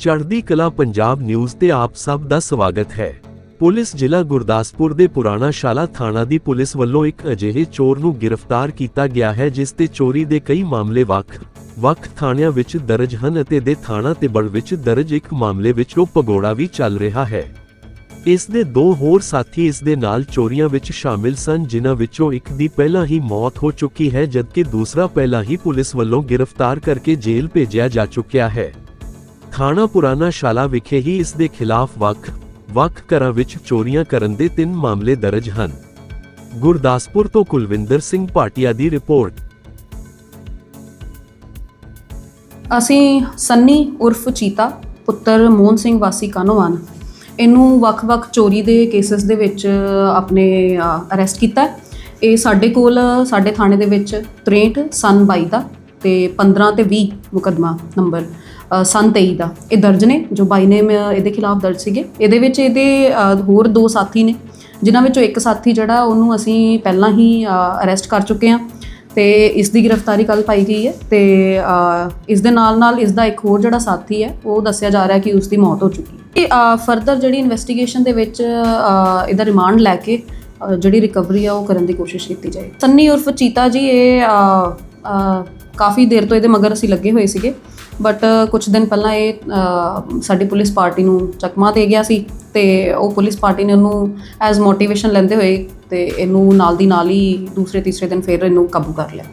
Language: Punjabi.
ਚੜ੍ਹਦੀ ਕਲਾ ਪੰਜਾਬ ਨਿਊਜ਼ ਤੇ ਆਪ ਸਭ ਦਾ ਸਵਾਗਤ ਹੈ। ਪੁਲਿਸ ਜ਼ਿਲ੍ਹਾ ਗੁਰਦਾਸਪੁਰ ਦੇ ਪੁਰਾਣਾ ਸ਼ਾਲਾ ਥਾਣਾ ਦੀ ਪੁਲਿਸ ਵੱਲੋਂ ਇੱਕ ਅਜਿਹੇ ਚੋਰ ਨੂੰ ਗ੍ਰਿਫਤਾਰ ਕੀਤਾ ਗਿਆ ਹੈ, ਜਿਸ ਤੇ ਚੋਰੀ ਦੇ ਕਈ ਮਾਮਲੇ ਵੱਖ ਵੱਖ ਥਾਣਿਆਂ ਵਿੱਚ ਦਰਜ ਹਨ ਅਤੇ ਦੇ ਥਾਣਾ ਤੇ ਬੜ ਵਿੱਚ ਦਰਜ ਇੱਕ ਮਾਮਲੇ ਵਿੱਚ ਉਹ ਭਗੌੜਾ ਵੀ ਚੱਲ ਰਿਹਾ ਹੈ। ਇਸ ਦੇ ਦੋ ਹੋਰ ਸਾਥੀ ਇਸ ਦੇ ਨਾਲ ਚੋਰੀਆਂ ਵਿੱਚ ਸ਼ਾਮਿਲ ਸਨ, ਜਿਨ੍ਹਾਂ ਵਿੱਚੋਂ ਇੱਕ ਦੀ ਪਹਿਲਾਂ ਹੀ ਮੌਤ ਹੋ ਚੁੱਕੀ ਹੈ, ਜਦਕਿ ਦੂਸਰਾ ਪਹਿਲਾਂ ਹੀ ਪੁਲਿਸ ਵੱਲੋਂ ਗ੍ਰਿਫਤਾਰ ਕਰਕੇ ਜੇਲ੍ਹ ਭੇਜਿਆ ਜਾ ਚੁੱਕਿਆ ਹੈ। ਥਾਣਾ ਪੁਰਾਣਾ ਸ਼ਾਲਾ ਵਿਖੇ ਹੀ ਇਸ ਦੇ ਖਿਲਾਫ ਵੱਖ ਵੱਖ ਘਰਾਂ ਵਿੱਚ ਚੋਰੀਆਂ ਕਰਨ ਦੇ ਤਿੰਨ ਮਾਮਲੇ ਦਰਜ ਹਨ। ਗੁਰਦਾਸਪੁਰ ਤੋਂ ਕੁਲਵਿੰਦਰ ਸਿੰਘ ਭਾਟੀਆ ਦੀ ਰਿਪੋਰਟ। ਅਸੀਂ ਸੰਨੀ ਉਰਫ ਚੀਤਾ, ਪੁੱਤਰ ਮੋਹਨ ਸਿੰਘ ਵਾਸੀ ਕਾਨੋਵਾਨ ਇਹਨੂੰ ਵੱਖ-ਵੱਖ ਚੋਰੀ ਦੇ ਕੇਸਸ ਦੇ ਵਿੱਚ ਆਪਣੇ ਅਰੈਸਟ ਕੀਤਾ। ਇਹ ਸਾਡੇ ਕੋਲ, ਸਾਡੇ ਥਾਣੇ ਦੇ ਵਿੱਚ 63 ਸਨ 22 ਦਾ। ਤੇ 15 ਤੇ 20 ਮੁਕਦਮਾ ਨੰਬਰ ਅ, ਸਨ 23 ਦਾ। ਇਹ ਦਰਜ ਨੇ ਜੋ ਬਾਈ ਨੇ ਇਹਦੇ ਖਿਲਾਫ ਦਰਜ ਸੀਗੇ। ਇਹਦੇ ਵਿੱਚ ਇਹਦੇ ਹੋਰ ਦੋ ਸਾਥੀ ਨੇ ਜਿਨ੍ਹਾਂ ਵਿੱਚੋਂ ਇੱਕ ਸਾਥੀ ਜਿਹੜਾ ਉਹਨੂੰ ਅਸੀਂ ਪਹਿਲਾਂ ਹੀ ਅਰੈਸਟ ਕਰ ਚੁੱਕੇ ਹਾਂ। ਤੇ ਇਸ ਦੀ ਗ੍ਰਿਫਤਾਰੀ ਕੱਲ ਪਾਈ ਗਈ ਹੈ ਤੇ ਇਸ ਦੇ ਨਾਲ ਨਾਲ ਇਸ ਦਾ ਇੱਕ ਹੋਰ ਜਿਹੜਾ ਸਾਥੀ ਹੈ ਉਹ ਦੱਸਿਆ ਜਾ ਰਿਹਾ ਕਿ ਉਸ ਦੀ ਮੌਤ ਹੋ ਚੁੱਕੀ ਹੈ। ਫਰਦਰ ਜਿਹੜੀ ਇਨਵੈਸਟੀਗੇਸ਼ਨ ਦੇ ਵਿੱਚ ਇਹਦਾ ਰਿਮਾਂਡ ਲੈ ਕੇ ਜਿਹੜੀ ਰਿਕਵਰੀ ਆ ਉਹ ਕਰਨ ਦੀ ਕੋਸ਼ਿਸ਼ ਕੀਤੀ ਜਾਏ ਸੰਨੀ ਉਰਫ ਚੀਤਾ ਜੀ ਇਹ ਕਾਫੀ ਦੇਰ ਤੋਂ ਇਹਦੇ ਮਗਰ ਅਸੀਂ ਲੱਗੇ ਹੋਏ ਸੀਗੇ। ਬਟ ਕੁਝ ਦਿਨ ਪਹਿਲਾਂ ਇਹ ਅ, ਸਾਡੀ ਪੁਲਿਸ ਪਾਰਟੀ ਨੂੰ ਚਕਮਾ ਦੇ ਗਿਆ ਸੀ ਤੇ ਉਹ ਪੁਲਿਸ ਪਾਰਟੀ ਨੇ ਉਹਨੂੰ ਐਜ਼ ਮੋਟੀਵੇਸ਼ਨ ਲੈਂਦੇ ਹੋਏ ਤੇ ਇਹਨੂੰ ਨਾਲ ਦੀ ਨਾਲ ਹੀ ਦੂਸਰੇ ਤੀਸਰੇ ਦਿਨ ਫਿਰ ਇਹਨੂੰ ਕਾਬੂ ਕਰ ਲਿਆ।